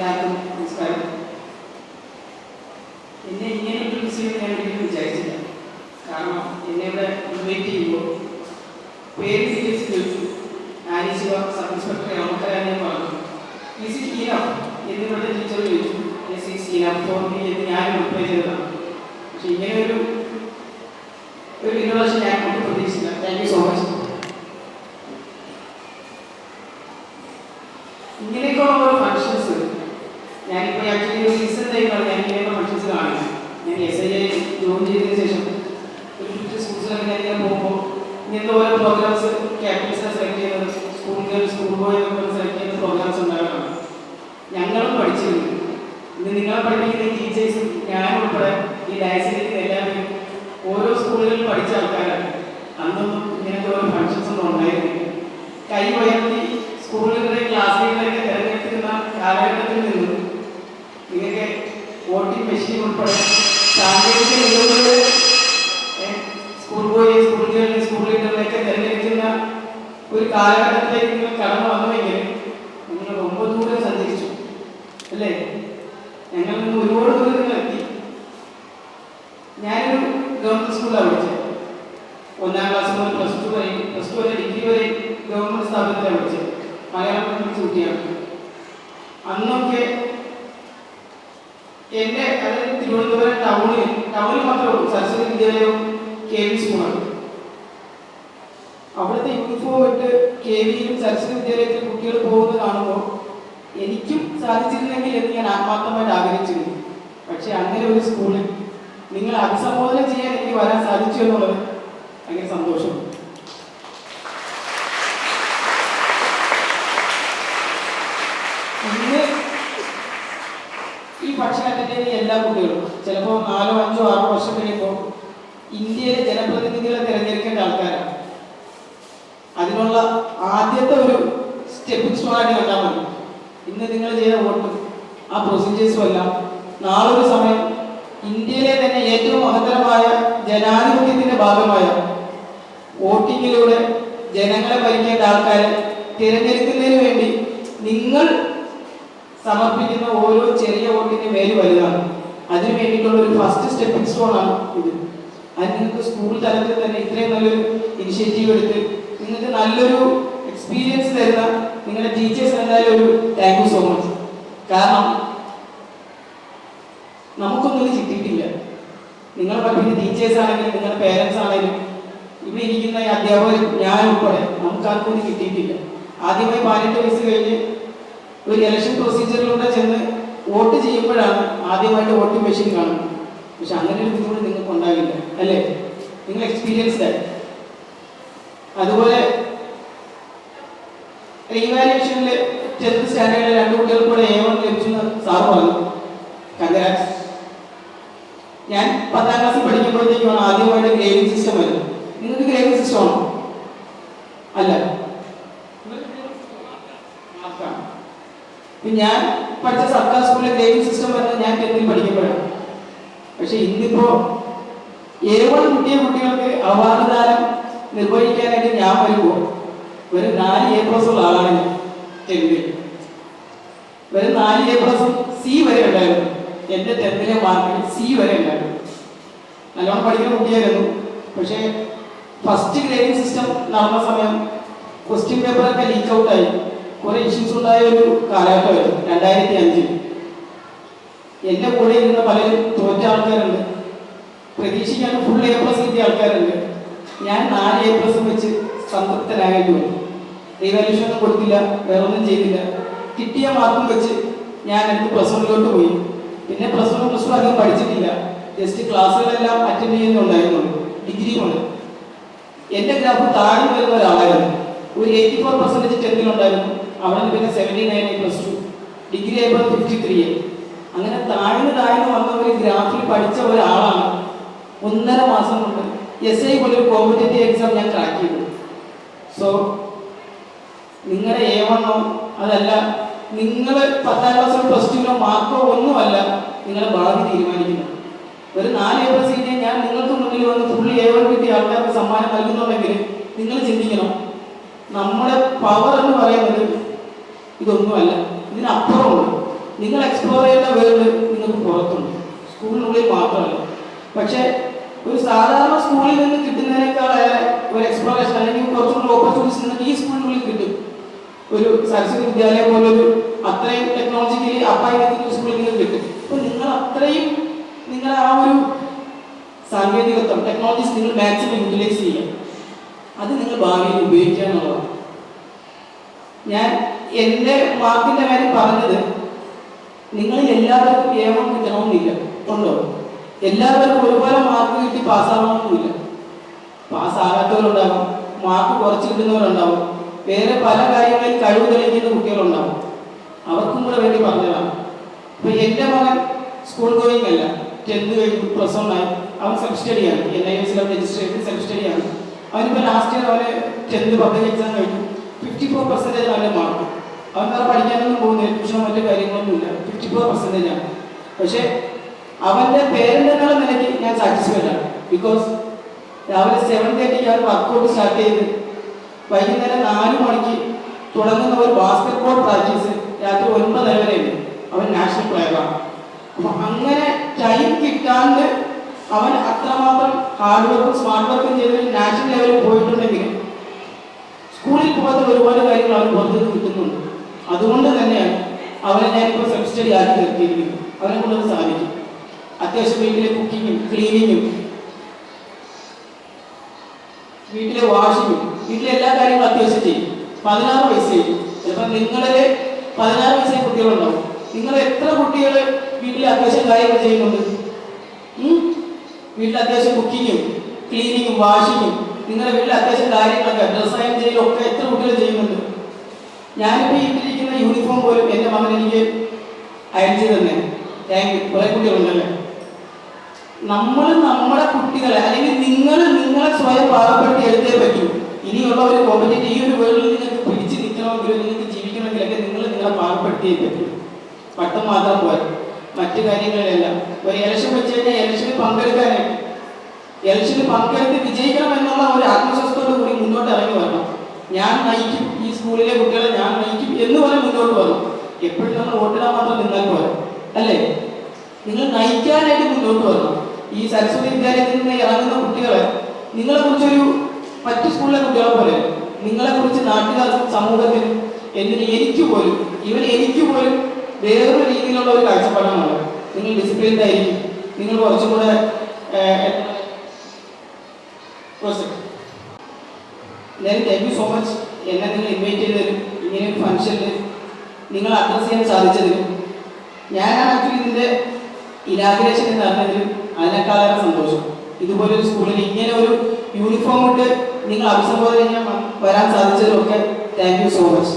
എല്ലാവർക്കും നമസ്കാരം എന്നെ ഇങ്ങനെ ചെയ്യുന്ന ഞാൻ ഒരിക്കലും വിചാരിച്ചില്ല. കാരണം എന്നെ ഇവിടെ ഇൻവൈറ്റ് ചെയ്യുമ്പോൾ പേര് സീരിയസ് ചോദിച്ചു ആനിശിവ സബ് ഇൻസ്പെക്ടർ നമുക്കറിയാൻ പറഞ്ഞു. ഈസ് ഇറ്റ് ഇനഫ് എന്ന് ഇവിടുത്തെ ടീച്ചർ ചോദിച്ചു. Yes is enough for me എന്ന് ഞാൻ റിപ്ലൈ ചെയ്തതാണ്. പക്ഷെ ഇങ്ങനെ ഒരു ഒരു ഇൻട്രൊഡക്ഷൻ ഞാൻ കൊണ്ട് പ്രതീക്ഷിച്ചില്ല. Thank you so much functions ഞാനിപ്പോൾ ആക്ച്വലി ഒരു റീസെന്റ് ആയിട്ടാണ് ഞാൻ കാണുന്നത് ഞാൻ എസ് ഐ ജോയിൻ ചെയ്തതിന് ശേഷം ഒരു ഫിഫ്റ്റ് സ്കൂൾസിലൊക്കെ ഞാൻ ഇങ്ങനെ പോകുമ്പോൾ ഇങ്ങനത്തെ ഓരോ പ്രോഗ്രാംസ് ക്യാപ്റ്റൻസിനെ സെലക്ട് ചെയ്യുന്നത്. സ്കൂൾ സ്കൂൾ ബോയ് സെലക്ട് ചെയ്യുന്ന പ്രോഗ്രാംസ് ഉണ്ടാകണം. ഞങ്ങളും പഠിച്ചിരുന്നു. ഇന്ന് നിങ്ങളെ പഠിപ്പിക്കുന്ന ടീച്ചേഴ്സും ഞാൻ ഉൾപ്പെടെ ഈ ഡയസിലേക്ക് എല്ലാവരും ഓരോ സ്കൂളുകളിൽ പഠിച്ച ആൾക്കാരാണ്. അന്നൊന്നും ഇങ്ങനത്തെ ഓരോ ഫങ്ഷൻസ് ഒന്നും ഉണ്ടായിരുന്നില്ല. കൈ ഉയർത്തി സ്കൂളുകളുടെ ക്ലാസ്സുകളിലൊക്കെ തിരഞ്ഞെടുത്തിരുന്ന കാലഘട്ടത്തിൽ നിന്നും നിങ്ങൾക്ക് വോട്ടിംഗ് മെഷീൻ ഉൾപ്പെടെ സാങ്കേതിക നിയമങ്ങൾ സ്കൂൾ പോയി സ്കൂൾ ജോലി സ്കൂൾ ലീഡറിലേക്ക് തിരഞ്ഞെടുക്കുന്ന ഒരു കാലഘട്ടത്തിലേക്ക് നിങ്ങൾ കടന്നു വന്നുവെങ്കിൽ നിങ്ങൾ ഒമ്പത് ദൂരം സഞ്ചരിച്ചു അല്ലേ? ഞങ്ങൾ നിന്ന് ഒരുപാട് ദൂരം നിങ്ങൾ എത്തി. ഞാനൊരു ഗവൺമെന്റ് സ്കൂളിലാണ് പഠിച്ചത്. ഒന്നാം ക്ലാസ് മുതൽ പ്ലസ് ടു വരെ പ്ലസ് ടു വരെ ഡിഗ്രി വരെ ഗവൺമെന്റ് സ്ഥാപനത്തിലാണ് പഠിച്ചത്. മലയാളം പഠിപ്പിച്ച കുട്ടിയാണ്. അന്നൊക്കെ എന്റെ അതായത് തിരുവനന്തപുരം ടൗണിൽ ടൗണിൽ മാത്രമേ ഉള്ളൂ സരസ്വതി വിദ്യാലയവും കെ വി സ്കൂളാണ് അവിടുത്തെ യൂണിഫോം ഇട്ട് കെ വിയിലും സരസ്വതി വിദ്യാലയത്തിലും കുട്ടികൾ പോകുന്നത് കാണുമ്പോൾ എനിക്കും സാധിച്ചിരുന്നെങ്കിൽ എന്ന് ഞാൻ ആത്മാർത്ഥമായിട്ട് ആഗ്രഹിച്ചിരുന്നു. പക്ഷെ അങ്ങനെ ഒരു സ്കൂളിൽ നിങ്ങൾ അഭിസംബോധന ചെയ്യാൻ എനിക്ക് വരാൻ സാധിച്ചു എന്നുള്ളത് ഭയങ്കര സന്തോഷം ഇന്ന് ഈ ചെയ്യുന്ന എല്ലാ കുട്ടികളും ചിലപ്പോൾ നാലോ അഞ്ചോ ആറോ വർഷം കഴിയുമ്പോൾ ഇന്ത്യയിലെ ജനപ്രതിനിധികളെ തിരഞ്ഞെടുക്കേണ്ട ആൾക്കാരാണ്. അതിനുള്ള ആദ്യത്തെ ഒരു സ്റ്റെപ്പിംഗ് സ്റ്റോൺ ആയിട്ട് കണ്ടാൽ മതി. ഇന്ന് നിങ്ങൾ ചെയ്ത വോട്ട് ആ പ്രൊസീജിയേഴ്സും എല്ലാം നാളെ ഒരു സമയം ഇന്ത്യയിലെ തന്നെ ഏറ്റവും മഹത്തരമായ ജനാധിപത്യത്തിന്റെ ഭാഗമായ വോട്ടിങ്ങിലൂടെ ജനങ്ങളെ ഭരിക്കേണ്ട ആൾക്കാരെ തിരഞ്ഞെടുക്കുന്നതിന് വേണ്ടി നിങ്ങൾ സമർപ്പിക്കുന്ന ഓരോ ചെറിയ വോട്ടിന്റെ മേൽ വലുതാണ്. അതിനു വേണ്ടിയിട്ടുള്ള ഒരു ഫസ്റ്റ് സ്റ്റെപ്പിംഗ് സ്റ്റോൺ ആണ് ഇത്. അതിന് നിങ്ങൾക്ക് സ്കൂൾ തലത്തിൽ തന്നെ ഇത്രയും നല്ലൊരു ഇനിഷ്യേറ്റീവ് എടുത്ത് നിങ്ങൾക്ക് നല്ലൊരു എക്സ്പീരിയൻസ് തരുന്ന നിങ്ങളുടെ ടീച്ചേഴ്സ് എന്തായാലും ഒരു താങ്ക് യു സോ മച്ച് കാരണം നമുക്കൊന്നും ഇത് കിട്ടിയിട്ടില്ല. നിങ്ങൾ പഠിക്കുന്ന ടീച്ചേഴ്സ് ആണെങ്കിലും നിങ്ങളുടെ പേരൻസ് ആണെങ്കിലും ഇവിടെ ഇരിക്കുന്ന അധ്യാപകർ ഞാൻ ഉൾപ്പെടെ നമുക്ക് ആർക്കും ഇത് കിട്ടിയിട്ടില്ല. ആദ്യമായി പതിനെട്ട് വയസ്സ് കഴിഞ്ഞ് ഒരു ഇലക്ഷൻ പ്രൊസീജിയറിലൂടെ ചെന്ന് വോട്ട് ചെയ്യുമ്പോഴാണ് ആദ്യമായിട്ട് വോട്ടിംഗ് മെഷീൻ കാണുന്നത്. പക്ഷെ അങ്ങനെ ഒരു ബുദ്ധിമുട്ട് നിങ്ങൾക്ക് ഉണ്ടാകില്ല അല്ലേ? നിങ്ങൾ എക്സ്പീരിയൻസ്ഡ് ആയി. അതുപോലെ റീവാലുവേഷനിൽ ടെൻത്ത് സ്റ്റാൻഡേർഡിൽ രണ്ട് കുട്ടികൾ കൂടെ എ വൺ ലഭിച്ചെന്ന് സാർ പറഞ്ഞു. കങ്കരാജ് ഞാൻ പത്താം ക്ലാസ്സിൽ പഠിക്കുമ്പോഴത്തേക്കാണ് ആദ്യമായിട്ട് ഗ്രേവിംഗ് സിസ്റ്റം വരുന്നത്. നിങ്ങൾക്ക് ഗ്രേവിംഗ് സിസ്റ്റം ആണോ? അല്ല മാർക്കാണ് ഇപ്പൊ ഞാൻ പഠിച്ച സർക്കാർ സ്കൂളിലെ ഗ്രേഡിംഗ് സിസ്റ്റം വരുന്നത് ഞാൻ ടെൻത്തിൽ പഠിക്കുമ്പോഴാണ് പക്ഷെ ഇന്നിപ്പോ ഏവൺ കിട്ടിയ കുട്ടികൾക്ക് അവാർഡ് ദാനം നിർവഹിക്കാനായിട്ട് ഞാൻ വരുമ്പോൾ ഒരു നാല് എ പ്ലസ് ഉള്ള ആളാണ് ടെൻത്തിൽ ഒരു നാല് എ പ്ലസും സി വരെ ഉണ്ടായിരുന്നു. എന്റെ ടെൻത്തിലെ മാർക്കിൽ സി വരെ ഉണ്ടായിരുന്നു. നല്ലോണം പഠിക്കുന്ന കുട്ടിയായിരുന്നു. പക്ഷേ ഫസ്റ്റ് ഗ്രേഡിംഗ് സിസ്റ്റം നടന്ന സമയം ക്വസ്റ്റ്യൻ പേപ്പറൊക്കെ ലീക്ക് ഔട്ടായി കുറെ ഇഷ്യൂസ് ഉണ്ടായ ഒരു കാലഘട്ടമായിരുന്നു രണ്ടായിരത്തി അഞ്ചിൽ എന്റെ കൂടെ ഇരുന്ന പലരും തോറ്റ ആൾക്കാരുണ്ട്. പ്രതീക്ഷിക്കാൻ ഫുൾ എ പ്ലസ് കിട്ടിയ ആൾക്കാരുണ്ട്. ഞാൻ നാല് എ പ്ലസ് വെച്ച് സംതൃപ്തനാകേണ്ടി വന്നു റീവാലുവേഷൻ ഒന്നും കൊടുത്തില്ല വേറൊന്നും ചെയ്തില്ല. കിട്ടിയ മാർക്കും വെച്ച് ഞാൻ എനിക്ക് പ്ലസ് വണ്ണിലോട്ട് പോയി. പിന്നെ പ്ലസ് വൺ പ്ലസ് ടു അധികം പഠിച്ചിട്ടില്ല. ജസ്റ്റ് ക്ലാസ്സുകളെല്ലാം അറ്റൻഡ് ചെയ്യുന്നുണ്ടായിരുന്നു ഡിഗ്രി കൊണ്ട്. എന്റെ ഗ്രാഫ് താഴ്ന്നു വരുന്ന ഒരാളായിരുന്നു. ഒരു എയ്റ്റി ഫോർ പെർസെന്റേജ് ടെൻത്തിലുണ്ടായിരുന്നു അവിടെ നിന്ന് പിന്നെ seventy nine plus two degree ആയപ്പോൾ ഫിഫ്റ്റി ത്രീ അങ്ങനെ താഴ്ന്നു താഴ്ന്നു വന്ന ഒരു ഗ്രാഫിൽ പഠിച്ച ഒരാളാണ്. ഒന്നര മാസം കൊണ്ട് എസ് ഐ പോലൊരു കോമ്പറ്റേറ്റീവ് എക്സാം ഞാൻ ക്രാക്ക് ചെയ്തു. സോ നിങ്ങളുടെ എ വണ്ണോ അതല്ല നിങ്ങൾ പത്താം ക്ലാസ്സിലോ പ്ലസ് ടുവിനോ മാർക്കോ ഒന്നുമല്ല നിങ്ങളെ ഭാവി തീരുമാനിക്കുന്നത് ഒരു നാല് എ പ്ലസ് ഞാൻ നിങ്ങൾക്ക് മുന്നിൽ വന്ന് എ വൺ കിട്ടിയ ആൾക്കാർക്ക് സമ്മാനം നൽകുന്നുണ്ടെങ്കിൽ നിങ്ങൾ ചിന്തിക്കണം. നമ്മുടെ പവർ എന്ന് പറയുന്നത് ഇതൊന്നുമല്ല. ഇതിനപ്പുറമുണ്ട്. നിങ്ങൾ എക്സ്പ്ലോർ ചെയ്യുന്ന വേൾഡ് നിങ്ങൾക്ക് പുറത്തുണ്ട്. സ്കൂളിനുള്ളിൽ മാത്രമല്ല. പക്ഷേ ഒരു സാധാരണ സ്കൂളിൽ നിന്ന് കിട്ടുന്നതിനേക്കാളേറെ ഒരു എക്സ്പ്ലോറേഷൻ അല്ലെങ്കിൽ കുറച്ചുകൂടി ഓപ്പർച്യൂണിറ്റീസ് നിങ്ങൾക്ക് ഈ സ്കൂളിനുള്ളിൽ കിട്ടും. ഒരു സരസ്വതി വിദ്യാലയം പോലൊരു അത്രയും ടെക്നോളജിക്കലി അപ്പായി നിൽക്കുന്ന സ്കൂളിൽ നിങ്ങൾക്ക് കിട്ടും. അപ്പോൾ നിങ്ങൾ അത്രയും നിങ്ങൾ ആ ഒരു സാങ്കേതികത്വം ടെക്നോളജീസ് നിങ്ങൾ മാക്സിമം യൂട്ടിലൈസ് ചെയ്യുക. അത് നിങ്ങൾ ഭാവിയിൽ ഉപയോഗിക്കുക എന്നുള്ളതാണ്. ഞാൻ എന്റെ വാക്കിന്റെ കാര്യം പറഞ്ഞത് നിങ്ങൾ എല്ലാവർക്കും ഏവം കിട്ടണമെന്നില്ല. ഉണ്ടോ? എല്ലാവർക്കും ഒരുപോലെ മാർക്ക് കിട്ടി പാസ്സാവണമെന്നില്ല. പാസ്സാകാത്തവരുണ്ടാകും മാർക്ക് കുറച്ച് കിട്ടുന്നവരുണ്ടാവും വേറെ പല കാര്യങ്ങളിൽ കഴിവ് തെളിയിക്കുന്ന കുട്ടികളുണ്ടാവും. അവർക്കും കൂടെ വേണ്ടി പറഞ്ഞതാണ്. ഇപ്പൊ എന്റെ മകൻ സ്കൂൾ ഗോയിങ് അല്ല. ടെൻത്ത് കഴിഞ്ഞു പ്ലസ് വൺ ആയി. അവൻ സെൽഫ് സ്റ്റഡിയാണ് എൻ ഐ എസ് രജിസ്റ്റർ ചെയ്ത് സെൽഫ് സ്റ്റഡിയാണ് അവനിപ്പോൾ ലാസ്റ്റ് ഇയർ അവന് ടെൻത്ത് പബ്ലിക് എക്സാം കഴിഞ്ഞു. ഫിഫ്റ്റി ഫോർ പെർസെന്റേജ് അവന്റെ മാർക്ക് അവൻ വേറെ പഠിക്കാനൊന്നും പോകുന്നില്ല. ട്യൂഷനോ മറ്റു കാര്യങ്ങളൊന്നുമില്ല. ഫിഫ്റ്റി ഫോർ പെർസെന്റേജ് ആണ് പക്ഷേ അവന്റെ പേരന്റെ എന്നുള്ള നിലയ്ക്ക് ഞാൻ സാറ്റിസ്ഫൈഡ് ആണ്. ബിക്കോസ് രാവിലെ സെവൻ തേർട്ടിക്ക് അവർ വർക്കൗട്ട് സ്റ്റാർട്ട് ചെയ്ത് വൈകുന്നേരം നാല് മണിക്ക് തുടങ്ങുന്ന ഒരു ബാസ്കറ്റ് ബോൾ പ്രാക്ടീസ് രാത്രി ഒൻപതര വരെയുണ്ട് അവൻ നാഷണൽ പ്ലെയറാണ് അപ്പം അങ്ങനെ ടൈം കിട്ടാണ്ട് അവൻ അത്രമാത്രം ഹാർഡ് വർക്കും സ്മാർട്ട് വർക്കും ചെയ്ത് നാഷണൽ ലെവലിൽ പോയിട്ടുണ്ടെങ്കിൽ സ്കൂളിൽ പോകാത്ത ഒരുപാട് കാര്യങ്ങൾ അവൻ പുറത്തേക്ക് കിട്ടുന്നുണ്ട്. അതുകൊണ്ട് തന്നെ അവനെ ഞാനിപ്പോൾ സെൽഫ് സ്റ്റഡി ആക്കി നിർത്തിയിരിക്കുന്നു. അവനെ കൊണ്ടത് സാധിക്കും അത്യാവശ്യം വീട്ടിലെ കുക്കിങ്ങും ക്ലീനിങ്ങും വീട്ടിലെ വാഷിങ്ങും വീട്ടിലെ എല്ലാ കാര്യങ്ങളും അത്യാവശ്യം ചെയ്യും. പതിനാറ് വയസ്സേ ചിലപ്പോൾ നിങ്ങളിലെ പതിനാറ് വയസ്സിലെ കുട്ടികളുണ്ടാവും. നിങ്ങൾ എത്ര കുട്ടികൾ വീട്ടിലെ അത്യാവശ്യം കാര്യങ്ങൾ ചെയ്യുന്നുണ്ട്? വീട്ടിലെ അത്യാവശ്യം കുക്കിങ്ങും ക്ലീനിങ്ങും വാഷിങ്ങും നിങ്ങളുടെ വീട്ടിൽ അത്യാവശ്യം കാര്യങ്ങളൊക്കെ ഡ്രസ് അയൺ ചെയ്യലും ഒക്കെ എത്ര കുട്ടികൾ ചെയ്യുന്നുണ്ട്? ഞാനിപ്പോൾ ഇട്ടിരിക്കുന്ന യൂണിഫോം പോലും എന്റെ മകൻ എനിക്ക് അയച്ചു തന്നെ. താങ്ക് യു കുറേ കുട്ടികളുണ്ടല്ലേ? നമ്മൾ നമ്മുടെ കുട്ടികളെ അല്ലെങ്കിൽ നിങ്ങൾ നിങ്ങളെ സ്വയം പാകപ്പെടുത്തി എടുത്തേ പറ്റൂ. ഇനിയുള്ള ഒരു കോമ്പറ്റേറ്റീവ് ഈ ഒരു വേൾഡിൽ നിങ്ങൾക്ക് പിടിച്ച് നിൽക്കണമെങ്കിലും നിങ്ങൾക്ക് ജീവിക്കണമെങ്കിലൊക്കെ നിങ്ങൾ നിങ്ങളെ പാകപ്പെടുത്തിയേ പറ്റൂ. പട്ടം മാത്രം പോരാ. മറ്റു കാര്യങ്ങളിലെല്ലാം. ഒരു ഇലക്ഷൻ വെച്ച് കഴിഞ്ഞാൽ ഇലക്ഷനിൽ പങ്കെടുക്കാനായിട്ട് ഇലക്ഷനിൽ പങ്കെടുത്ത് വിജയിക്കണം എന്നുള്ള ഒരു ആത്മവിശ്വാസത്തോടു കൂടി മുന്നോട്ട് ഇറങ്ങി വരണം. ഞാൻ നയിക്കും ഈ സ്കൂളിലെ കുട്ടികളെ ഞാൻ നയിക്കും എന്ന് പറഞ്ഞ് മുന്നോട്ട് വരണം എപ്പോഴും നമ്മൾ വോട്ടിടാൻ മാത്രം നിന്നാൽ വരും അല്ലേ? നിങ്ങൾ നയിക്കാനായിട്ട് മുന്നോട്ട് വരണം. ഈ സരസ്വതി വിദ്യാലയത്തിൽ നിന്ന് ഇറങ്ങുന്ന കുട്ടികളെ നിങ്ങളെ കുറിച്ചൊരു മറ്റു സ്കൂളിലെ കുട്ടികളെ പോലെ നിങ്ങളെ കുറിച്ച് നാട്ടുകാർക്കും സമൂഹത്തിനും എന്തിനും എനിക്ക് പോലും ഇവൻ എനിക്ക് പോലും വേറൊരു രീതിയിലുള്ള ഒരു കാഴ്ചപ്പാടാണ് നിങ്ങൾ ഡിസിപ്ലിൻ ആയിരിക്കും. നിങ്ങൾ കുറച്ചും കൂടെ താങ്ക് യു സോ മച്ച് എന്നെ നിങ്ങൾ ഇൻവൈറ്റ് ചെയ്തതിനും ഇങ്ങനെ ഒരു ഫംഗ്ഷനിൽ നിങ്ങൾ അഡ്രസ് ചെയ്യാൻ സാധിച്ചതിലും ഞാനാണ് ആക്ച്വലി ഇതിന്റെ ഇനാഗ്രേഷൻ എന്ന് പറഞ്ഞതിലും അതിനേക്കാളേറെ സന്തോഷം. ഇതുപോലൊരു സ്കൂളിൽ ഇങ്ങനെ ഒരു യൂണിഫോം ഇട്ട് നിങ്ങൾ അഭിസംബോധന ചെയ്യാൻ വരാൻ സാധിച്ചതിലൊക്കെ താങ്ക് യു സോ മച്ച്